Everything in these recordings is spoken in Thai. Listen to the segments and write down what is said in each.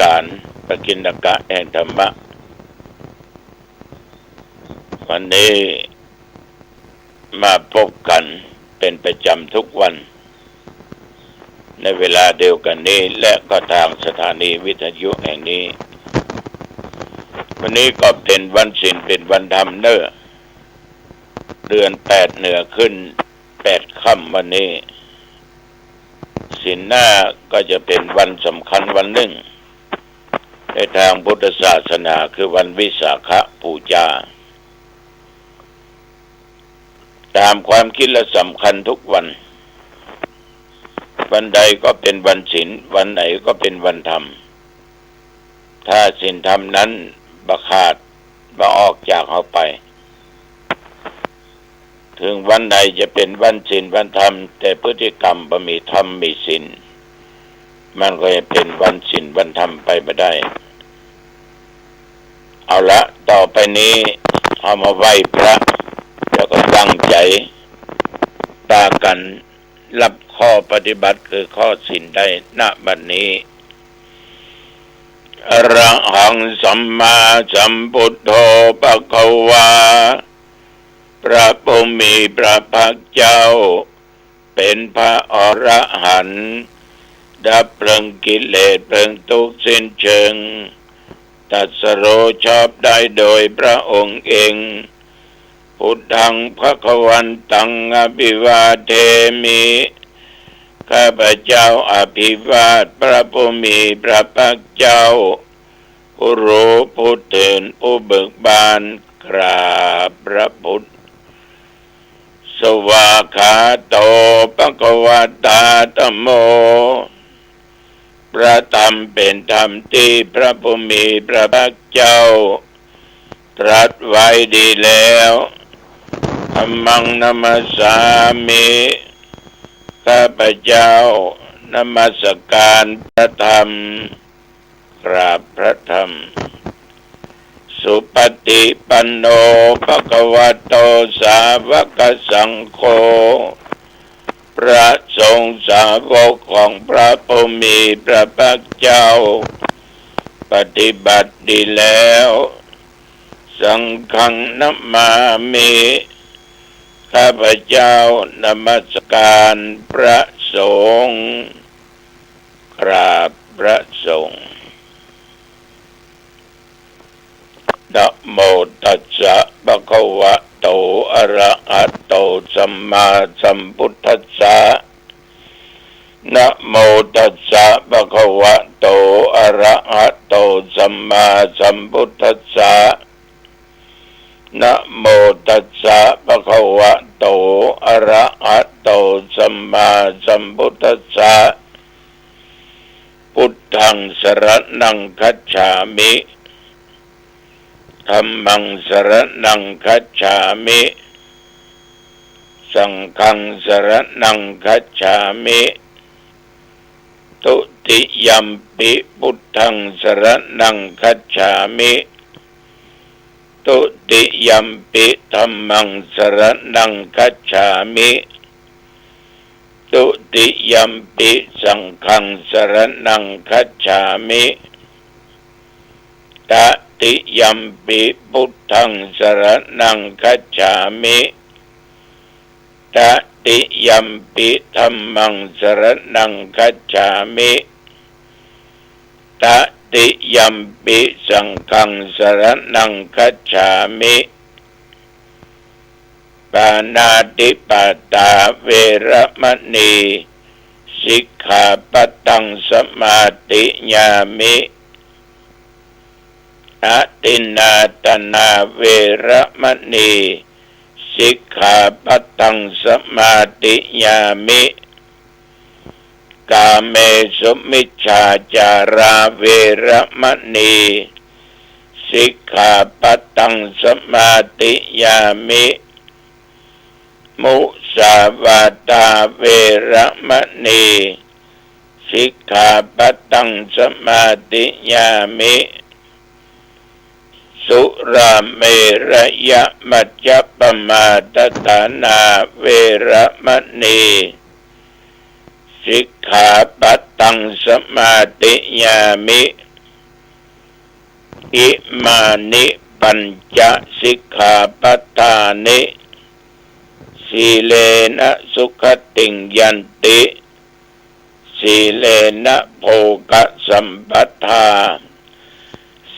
การปกินกะแห่งธรรมะ วันนี้มาพบกันเป็นประจำทุกวัน ในเวลาเดียวกันนี้และก็ทางสถานีวิทยุแห่งนี้ วันนี้ก็เป็นวันศิลเป็นวันธรรมเนอเดือนแปดเหนือขึ้นแปดค่ำวันนี้สินหน้าก็จะเป็นวันสำคัญวันหนึ่ง ในทางพุทธศาสนาคือวันวิสาขบูชาตามความคิดและสำคัญทุกวัน วันใดก็เป็นวันศีลวันไหนก็เป็นวันธรรม ถ้าศีลธรรมนั้นบะขาดบะออกจากเขาไป ถึงวันใดจะเป็นวันศีลวันธรรม แต่พฤติกรรมบะมีธรรมมีศีลมันก็จะเป็นวันศีลวันธรรมไปไม่ได้ เอาละต่อไปนี้เอามาไหว้พระ แล้วก็ตั้งใจตากันรับข้อปฏิบัติคือข้อสินได้ณบัดนนี้อระหังสัมมาสัมพุทโธปะคะวา พระพุมีพระภาคเจ้า เป็นพระอรหันต์ดับเพลิงกิเลสเพลิงทุกสิ้นเชิง ตัดสโรชอบได้โดยพระองค์เอง พุทธังพระควันตังอภิวาเทมิข้าพเจ้าอภิวาทพระพุมีพระปักเจ้าผู้รู้ผู้ตื่นผู้เบิกบานกราบพระพุทธสวาขาโตปะกวาตาตโม พระธรรมเป็นธรรมที่พระพุมีพระพักเจ้า ตรัสไว้ดีแล้วธรรมังนมัสสามิข้าพเจ้านมัสการพระธรรมกราบพระธรรม สุปฏิปันโนภะคะวะโตสาวกสังโฆ พระสงฆ์สาวกของพระพุมีพระภาคเจ้า ปฏิบัติดีแล้ว สังฆนัมมามิข้าพเจ้านมัสการพระสงฆ์กราบพระสงฆ์ นะโมตัสสะภะคะวะโตอะระหะโตสัมมาสัมพุทธัสสะนะโมตัสสะภะคะวะโตอะระหะโตสัมมาสัมพุทธัสสะนะโมตัสสะภะคะวะโตอะระหะโตสัมมาสัมพุทธัสสะพุทธังสรณังคัจฉามิ ธัมมังสรณังคัจฉามิสังฆังสรณังคัจฉามิตุติยัมปิพุทธังสรณังคัจฉามิตุติยัมปิธัมมังสรณังคัจฉามิตุติยัมปิสังฆังสรณังคัจฉามิต ติยัมปิพุทธังสรณังคัจฉามิตติยัมปิธัมมังสรณังคัจฉามิตติยัมปิสังฆังสรณังคัจฉามิปานาติปาตาเวรมณีสิกขาปตังสมาติญามิ อาตินาตนาเวรมณีสิกขาปตังสมาติญามิ กาเมสุมิชาจาราเวรมณีสิกขาปตังสมาติญามิ มุสาวาตาเวรมณีสิกขาปตังสมาติญามิ สุราเมรยะมัจจปมาตตานาเวรมณีสิกขาปัตตังสมาติญามิ อิมานิปัญจสิกขาปัฏฐานิสีเลนะสุขติงยันติสีเลนะโภกสัมปทา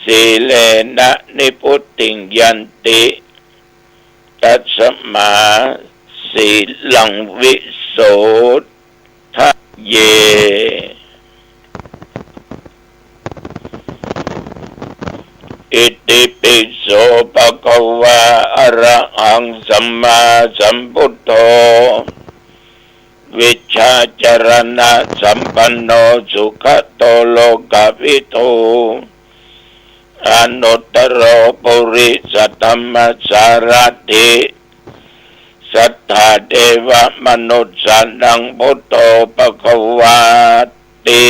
สีเลนะนิพุตติงยันติตัสมาสีลังวิโสทะเย อิติปิโสปะกวาอระหังสัมมาสัมพุทโธวิชาจรณะสัมปันโนสุขโตโลกวิทู อนุตตโรปุริสตมมสารติสัทธาเทวมนุษย์สันังพุทโธปะกวาติ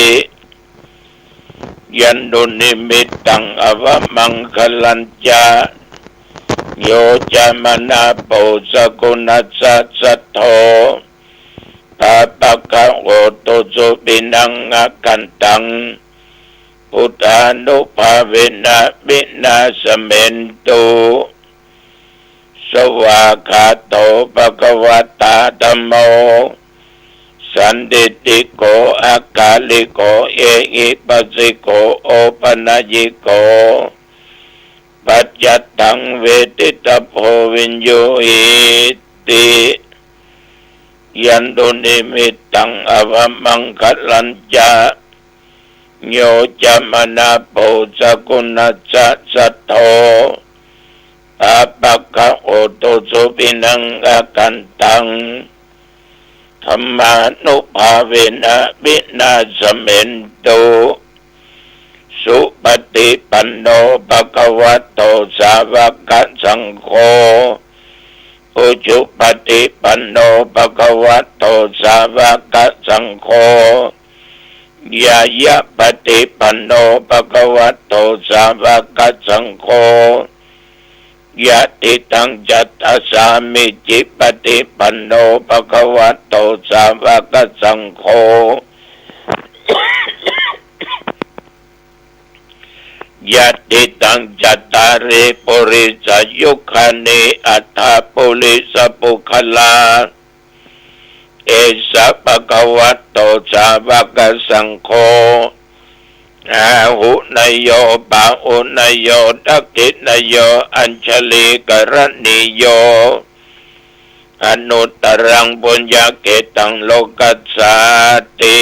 ยันดุนิมิตตังอวมังคลัญจาโยจามนาปุสกุณัสสะสัทโธปาปะกะโอตุสุปินังอกันตัง พุทธานุภาเวนะวินาสเมนตุสวากาโตปะกวตาธัมโม สันติติโกอากาลิโกเอหิปัสสิโกโอปนัญิโกปัจจตังเวทิตาโพวินโยอิติยันตุนิมิตตังอวมังคัลลัญจา โยจามนาโปสกุณัสสะสัทโธอาปักะโอโตสุปินังอากันตังธรรมานุภาเวนะวินาสเมนตุสุปฏิปันโนภะคะวะโตสาวกสังโฆอุจุปฏิปันโนภะคะวะโตสาวกสังโฆ ยายะปฏิปันโนภะคะวะโตสาวกสังโฆยะติตังจัตตาสามิจิปฏิปันโนภะคะวะโตสาวกสังโฆยะติตังจัตตาริปุริสยุคานิอัตถาปุริสปุคลา เอสะปะคะวะโตสาวกสังโฆอาหุนยโยปาอุนยโยตักกินยโย อัญชลีกรณิโย อนุตตรังปุญญาเกตังโลกัสสาติ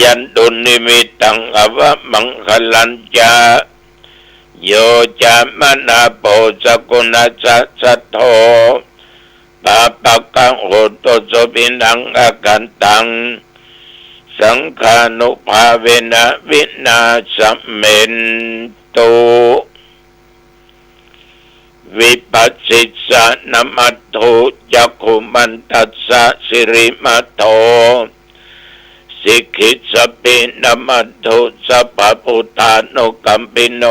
ยันตุนิมิตังอวะมังคลัญจาโยจามนาโปสกุณัสสะสัทโธ ปาปะกังโหตุสปินังอากันตัง สังขานุภาเวนะวินาสเมนตุวิปัสสิสะนมัตถุจักขุมันตัสสะสิริมัตโตสิกิสปินมัตถุสัพพุทานุกัมปิโน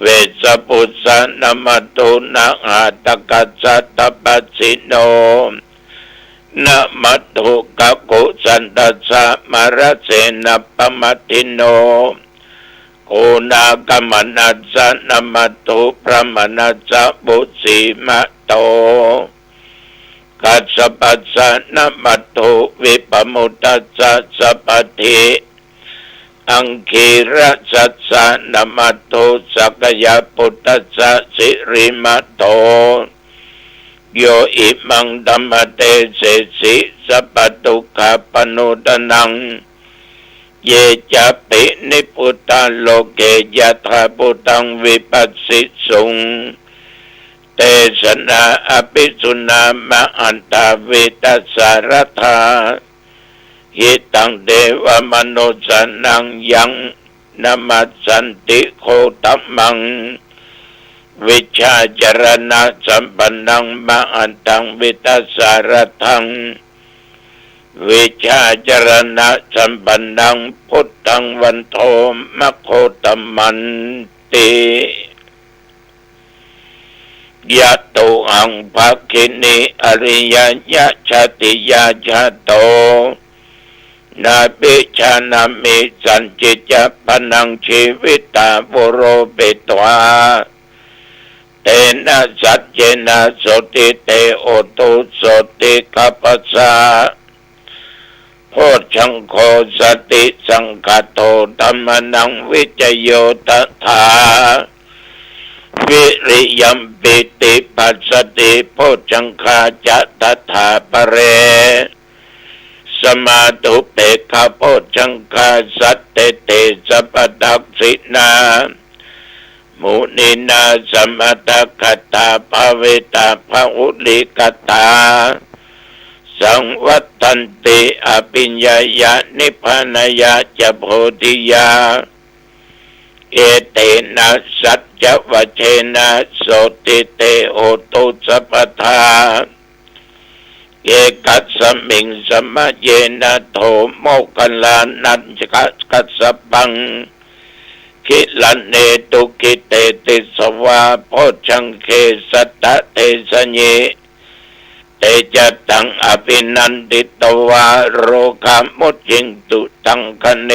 เวส ปุสสะนมัตถุนาอาตกัสสะตปัสสิโนนะมัตุกะกุสันตัสสะมารเสนะปมัติโนโอนากมนัสสะนมัตถุพระมนัสสะบุสีมะโตกัสสะปัสสะนมัตถุวิปมุตตัสสะสัพพทิ อังคีระสัสสะนมัตสักยะปุตตัสสะสิริมัตโตโยอิมังดัมมเตเสสิสัพตุขะปนุตนัง เยจะปินิพุตตาโลเกยะธาพุตังวิปัสสิสุงเตสนาอภิสุนามะอันตาเวตัสสารธา หิตังเดวมนุสสนังยังนามัสสันติโคตัมมัง วิชาจรณะสัมปันนังมะอันตังวิตัสารทัง วิชาจรณะสัมปันนังพุทธังวันโทมะโคตมันติยะตุอังภาคินิอริยยะชาติยาชาโต นาปิชานามิสันจิจพนังชีวิตาบุโรเปตวาเตนะสัจเจนะสติเตโอตุสติกัปปะสาโพชังโคสติสังคโตธรรมนังวิจโยตถาวิริยมปิติปัสสติโพชังคาจะตถาปเร สมาตุเปกขาโพชังคาสัตเตเตสัพดักสินามุนินาสมตคตาภาเวตาภาอุลิกตา สังวัตันติอภิญญายานิพานายาจะโพธิยา เอเตนะสัจจวเชนะโสติเตโอตุสัพทาเอกัส สมิงสมะเยนะโทโมกขลานันจกัสกัสปังคิลันเนตุกิเตติสวาโพชังเคสัตะเทสเยเตจะตังอภินันติตวาโรคามุจิงตุตังคเน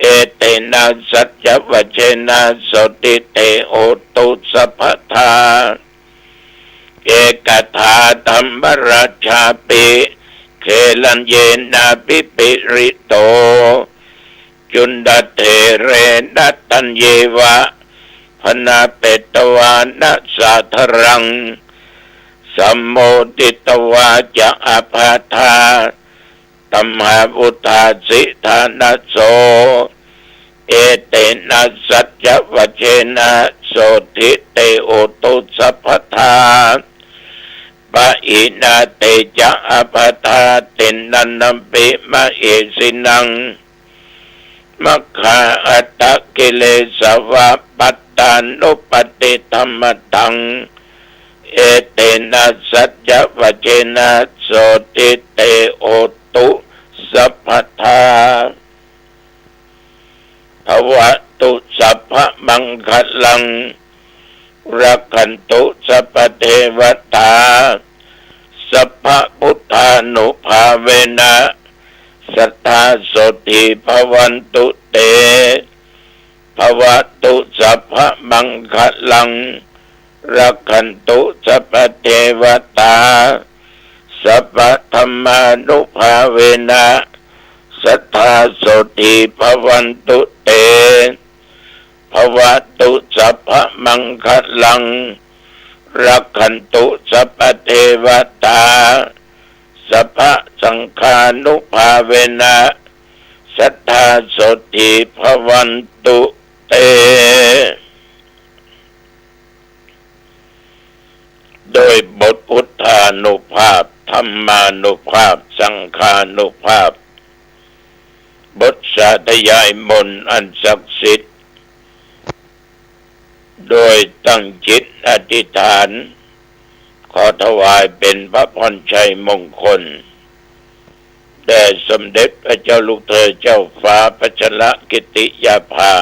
เอเตนะสัจวัชนะสติเตโอตุสัพพทา เอกถาธรรมราชาปิเคลันเยนาปิปิริโต จุนดเทเรนัตันเยวะพนาเปตวานะสาธรังสัมโมติตวาจะอภาธาตัมหาบุตาสิธานาโส เอเตนะสัจวัชนะโสติเตโอตุสัพพทา ปะอินาเตจะอภาธาเตนันนัมปิมะเอสินังมัคคาอัตตะกิเลสวะปัตตานุปติธรรมตัง เอเตนะสัจจวัชนะโสติเตโอตุสัพพทาภวะตุสัพพะมังคลัง รักขันตุสัพเทวตา สัพพุทธานุภาเวนะสัทธาสติภวันตุเตภวะตุสัพพมังคลัง รักขันตุสัพเทวตา สัพพธรรมานุภาเวนะสัทธาสติภวันตุเต ภวะตุสัพพมังคลัง รักขันตุสัพเทวตาสัพพสังฆานุภาเวนะสัทธาสติภวันตุเต โดยบทพุทธานุภาพธรรมานุภาพ สังฆานุภาพ บทสาธยายมนอันศักดิ์สิทธิ โดยตั้งจิตอธิษฐาน ขอถวายเป็นพระพรชัยมงคลแด่สมเด็จพระเจ้าลูกเธอเจ้าฟ้าพัชรกิติยาภา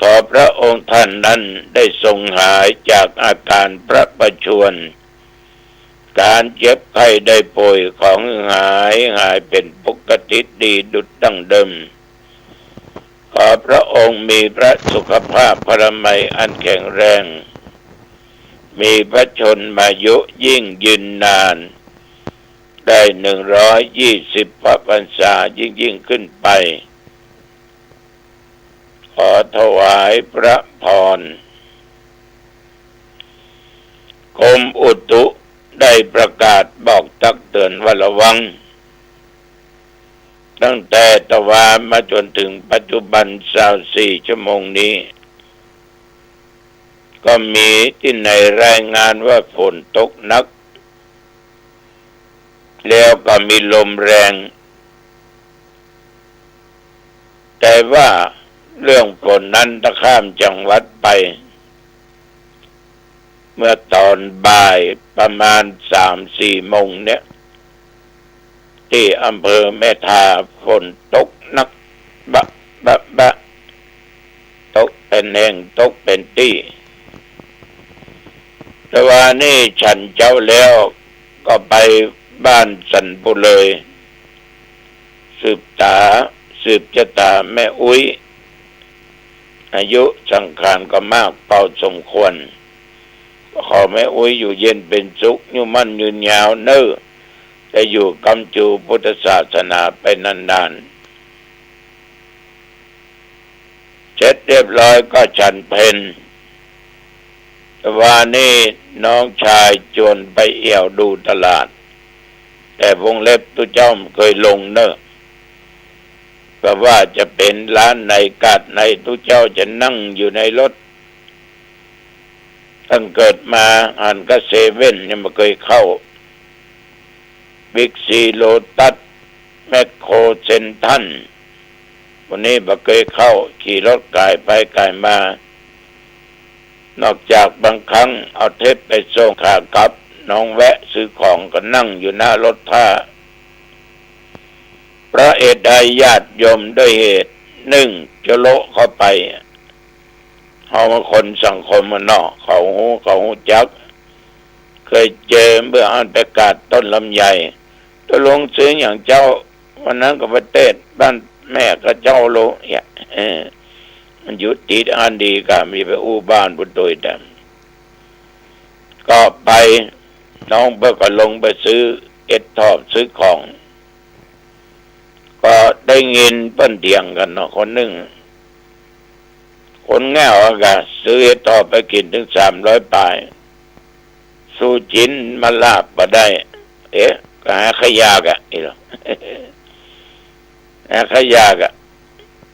ขอพระองค์ท่านนั้นได้ทรงหายจากอาการพระประชวรการเจ็บไข้ได้ป่วยของหายหายเป็นปกติดีดุดดังเดิม ขอพระองค์มีพระสุขภาพพระมัยอันแข็งแรง มีพระชนมายุยิ่งยืนนาน ได้หนึ่งร้อยยี่สิบพระพรรษายิ่งยิ่งขึ้นไป ขอถวายพระพรกรมอุตุได้ประกาศบอกตักเตือนว่าระวัง ตั้งแต่ตะวานมาจนถึงปัจจุบันสาวสี่ชั่วโมงนี้ ก็มีที่ในรายงานว่าฝนตกหนัก แล้วก็มีลมแรง แต่ว่าเรื่องฝนนั้นถ้าข้ามจังหวัดไป เมื่อตอนบ่ายประมาณสามสี่โมงเนี่ย ที่อำเภอแม่ทาฝนตกนักบะบะบะตกเป็นแห่งตกเป็นที่แต่ว่านี่ฉันเจ้าแล้วก็ไปบ้านสันปุเลย สืบตาสืบจตาแม่อุ้ย อายุสังขารก็มากเป่าสมควร ขอแม่อุ้ยอยู่เย็นเป็นสุขอยู่มั่นยืนยาวเน้อ จะอยู่กำจูพุทธศาสนาไปนานๆเสร็จเรียบร้อยก็ฉันเพนว่านี่น้องชายจวนไปเอี่ยวดูตลาด แต่วงเล็บตุเจ้าเคยลงเนอะก็ว่าจะเป็นร้านในกาดในตุเจ้าจะนั่งอยู่ในรถตั้งเกิดมาอ่านก็เซเว่นยังไม่เคยเข้า บิ๊กซีโลตัสแมคโครเซนทันวันนี้บ่เคยเข้าขี่รถกายไปกายมา นอกจากบางครั้งเอาเทปไปส่งขากลับ น้องแวะซื้อของก็นั่งอยู่หน้ารถท่า พระเอตใดญาติโยมด้วยเหตุหนึ่งจะโละเข้าไปเขามาคนสังคมมันนอกเขาหูเขาหูจัก เคยเจอเมื่ออ่านประกาศต้นลำไย ตัวลงซื้ออย่างเจ้า วันนั้นกับประเทศบ้านแม่ก็เจ้าโลเนี่ยเออมันยุติอันดีกันมีไปอู้บ้านบุตรโดยดำก็ไปน้องเบิกก็ลงไปซื้อ เอ็ดทอบซื้อของ ก็ได้เงินเปิ้นเดียงกันเนาะคนหนึ่งคนแง่อากาซื้อเอ็ดทอบไปกินถึงสามร้อยปลาย สู้จินมาลาบมาได้ เอ๊ะ หาขยากะอีหรอหาขยากะ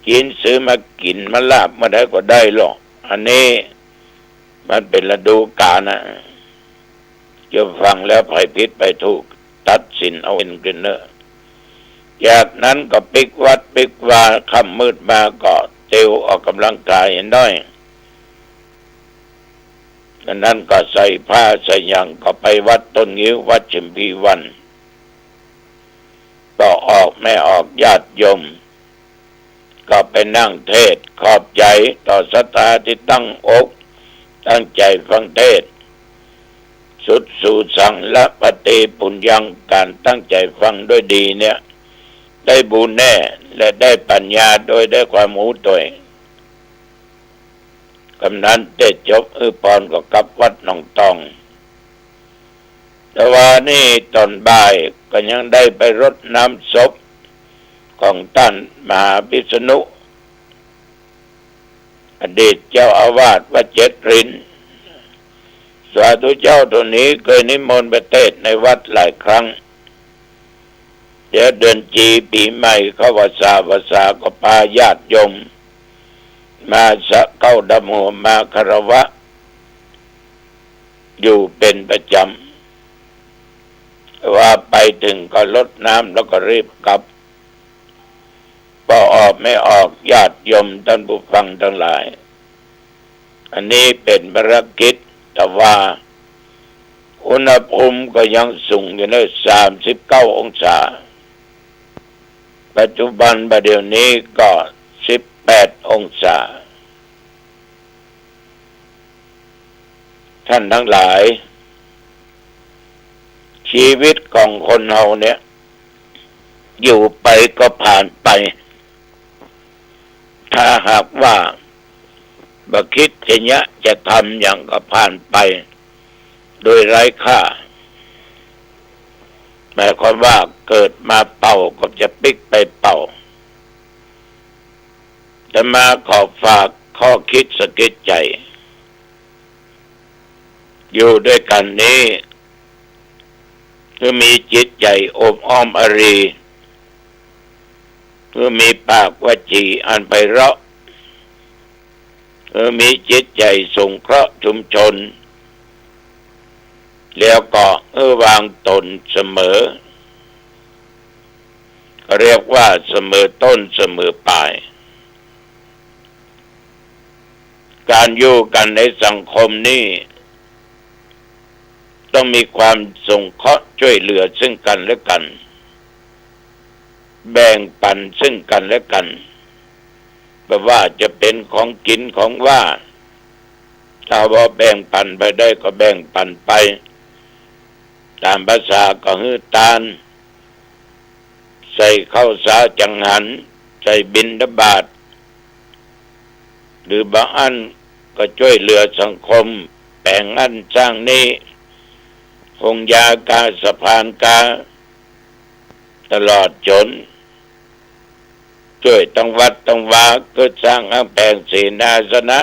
กินซื้อมากินมาลาบมาได้ก็ได้หรอกอันนี้มันเป็นฤดูกาลนะจะฟังแล้วไผ่พิษไปถูก ตัดสินเอาเอ็นกเนอร์จากนั้นก็ปิกวัดปิกวาคำมืดมาก็เตียวออกกำลังกายเห็นด้ดังนั้นก็ใส่ผ้าใส่ยังก็ไปวัดต้นงิ้ววัดชิมพีวัน ออกไม่ออกญาติโยม ก็ไปนั่งเทศขอบใจต่อสตาที่ตั้งอก ตั้งใจฟังเทศ สุดสู่สั่งและปฏิปุญญังการตั้งใจฟังด้วยดีเนี่ย ได้บุญแน่และได้ปัญญาโดยได้ความรู้ตัวเองกำนั้นเตจบอือปอนก็กลับวัดหนองตอง แต่ว่านี่ตอนบ่ายก็ยังได้ไปรดน้ำศพของท่านมหาพิษณุอดีตเจ้าอาวาสวัดเจ็ดรินสาธุเจ้าตัวนี้เคยนิมนต์ประเทศในวัดหลายครั้ง เดี๋ยวเดือนจีปีใหม่เขาวาสาวาสาก็พาญาติโยมมาสะเข้าดำหัวมาคารวะ อยู่เป็นประจำ ว่าไปถึงก็ลดน้ำแล้วก็รีบกลับพอออกไม่ออกญาติยมท่านผู้ฟังทั้งหลาย อันนี้เป็นภารกิจแต่ว่า อุณหภูมิก็ยังสูงอยู่ในสามสิบเก้าองศา ปัจจุบันประเดี๋ยวนี้ก็สิบแปดองศา ท่านทั้งหลาย ชีวิตของคนเราเนี่ย อยู่ไปก็ผ่านไป ถ้าหากว่าบัคิดเนี้ยจะทำอย่างก็ผ่านไป โดยไร้ค่าหมายความว่าเกิดมาเป่าก็จะปิกไปเป่าจะมาขอฝากข้อคิดสกิดใจ อยู่ด้วยกันนี้ คือมีจิตใจอบอ้อมอรีคือมีปากวจีอันไปเราะคือมีจิตใจสงเคราะห์ชุมชน แล้วก็เออวางตนเสมอ เรียกว่าเสมอต้นเสมอปลาย การอยู่กันในสังคมนี้ ต้องมีความสงเคราะห์ช่วยเหลือซึ่งกันและกัน แบ่งปันซึ่งกันและกันแบบว่าจะเป็นของกินของว่าถ้าว่าแบ่งปันไปได้ก็แบ่งปันไป ตามภาษาก็ฮือตาล ใส่ข้าวสาจังหัน ใส่บินดาบาทหรือบางอันก็ช่วยเหลือสังคมแปลงอันสร้างนี้ หงยากาสะพานกา ตลอดจนช่วยต้องวัดต้องวาก็สร้างอังแปลงศีนาสนะ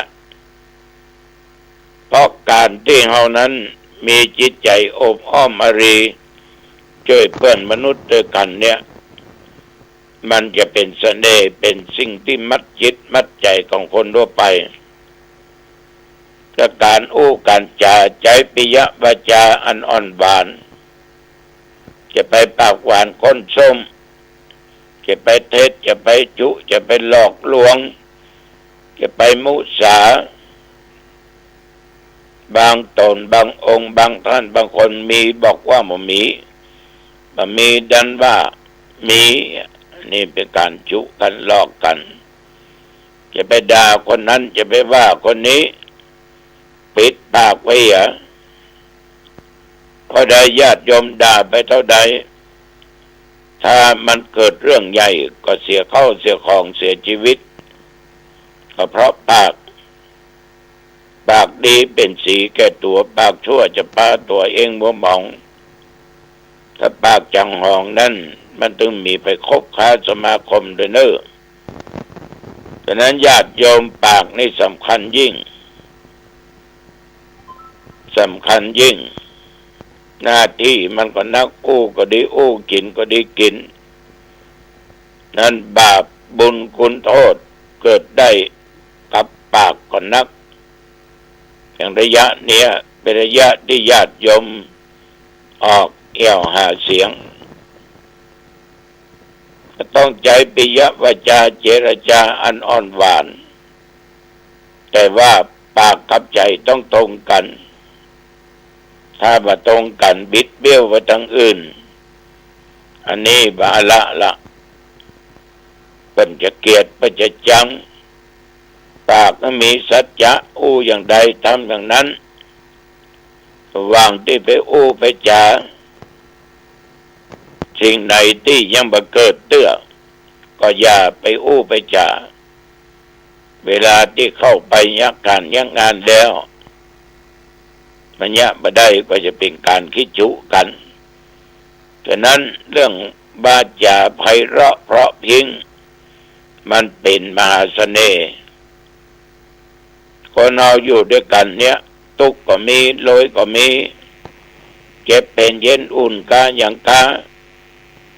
เพราะการที่เฮานั้นมีจิตใจอบอ้อมอรีช่วยเพื่อนมนุษย์ด้วยกันเนี่ย มันจะเป็นเสน่ห์เป็นสิ่งที่มัดจิตมัดใจของคนทั่วไป และการอู้การจาใจปิยะวาจาอันอ่อนหวาน จะไปปากหวานก้นส้ม จะไปเทศจะไปจุ จะไปหลอกลวง จะไปมุสา บางตนบางองค์ บางท่านบางคนมีบอกว่าบ่มีบ่มีดันว่ามีนี่เป็นการจุกันหลอกกัน จะไปด่าคนนั้นจะไปว่าคนนี้ ปิดปากไว้เหรอพอได้ญาติโยมด่าไปเท่าใด ถ้ามันเกิดเรื่องใหญ่ก็เสียเข้าเสียของเสียชีวิต ก็เพราะปาก ปากดีเป็นสีแก่ตัว ปากชั่วจะพาตัวเองมัวมอง ถ้าปากจังหองนั่น มันต้องมีไปคบค้าสมาคมด้วยเนอะฉะนั้นญาติโยมปากนี่สำคัญยิ่ง สำคัญยิ่ง หน้าที่มันก็นักอู้ก็ดีอู้กินก็ดีกิน นั้นบาปบุญคุณโทษเกิดได้กับปากก็นัก อย่างระยะเนี้ยเป็นระยะที่ญาติยมออกเอี่ยวหาเสียงก็ต้องใจปิยวาจาเจรจาอันอ่อนหวาน แต่ว่าปากกับใจต้องตรงกัน ถ้ามาตรงกันบิดเบี้ยวไปทางอื่น อันนี้บาละละเป็นจะเกียดเป็นจะจังปากมีสัจจะอู้อย่างใดทำอย่างนั้นวางที่ไปอู้ไปจาสิ่งใดที่ยังบัเกิดเตื้อก็อย่าไปอู้ไปจาเวลาที่เข้าไปยักการยักงานแล้ว มันยะมาได้ก็จะเป็นการคิดจุกันฉะนั้นเรื่องบาจาไพเราะเพราะพิงมันเป็นมหาเสน่ห์คนเราอยู่ด้วยกันเนี้ยตุกก็มีโลยก็มีเก็บเป็นเย็นอุ่นกาอย่างกา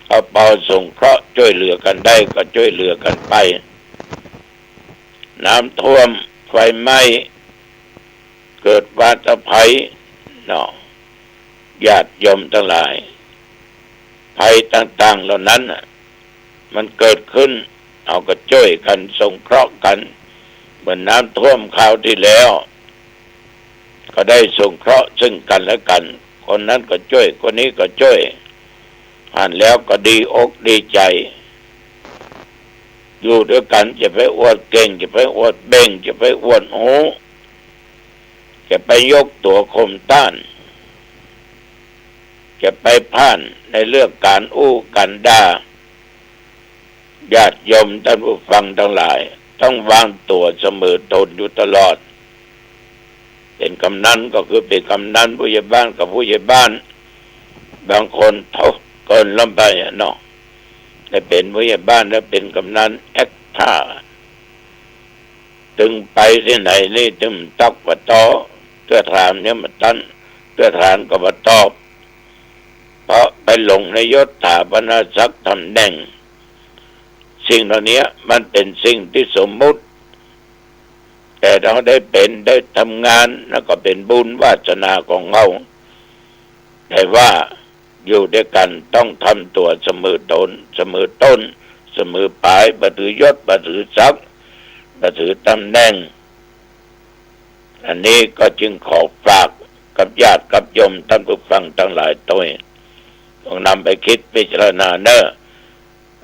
เอาเป่าส่งเคราะห์ช่วยเหลือกันได้ก็ช่วยเหลือกันไป น้ำท่วมไฟไหม้ เกิดวาตภัยเนาะญาติยมทั้งหลาย ภัยต่าง ๆ เหล่านั้นมันเกิดขึ้น เอาก็ช่วยกันส่งเคราะห์กัน เหมือนน้ำท่วมคราวที่แล้ว ก็ได้ส่งเคราะห์ซึ่งกันและกัน คนนั้นก็ช่วย คนนี้ก็ช่วยผ่านแล้วก็ดีอกดีใจ อยู่ด้วยกันจะไปอวดเก่ง จะไปอวดเบ่ง จะไปอวดหู จะไปยกตัวคมต้าน จะไปพ่านในเรื่องการอู้กันดาญาติยมท่านผู้ฟังทั้งหลาย ต้องวางตัวเสมอตนอยู่ตลอด เป็นกำนันก็คือเป็นกำนันผู้ใหญ่บ้านกับผู้ใหญ่บ้าน บางคนเท่าเกินล้ำไปเนาะได้เป็นผู้ใหญ่บ้านแล้วเป็นกำนันแอคท่า ตึงไปที่ไหนนี่ตึงตักปะตอ เพื่อถามเนี่ยมาตั้นเพื่อถามก็มาตอบ เพราะไปหลงในยศถาบรรณศักดิ์ตำแหน่งสิ่งเหล่านี้มันเป็นสิ่งที่สมมุติ แต่เราได้เป็นได้ทำงานแล้วก็เป็นบุญวาสนาของเราแต่ว่าอยู่ด้วยกันต้องทำตัวเสมอตนเสมอต้น เสมอปลายบัถือยศบัถือทรัพย์บัถือตำแหน่ง อันนี้ก็จึงขอฝากกับญาติกับโยมท่านผู้ฟังทั้งหลายตัวต้องนำไปคิดพิจารณาเนอะ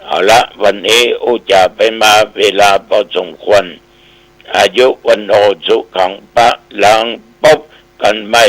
เอาละวันนี้อุจาไปมาเวลาพอสมควร อายุวันโอสุขังปะลังปบกันไม่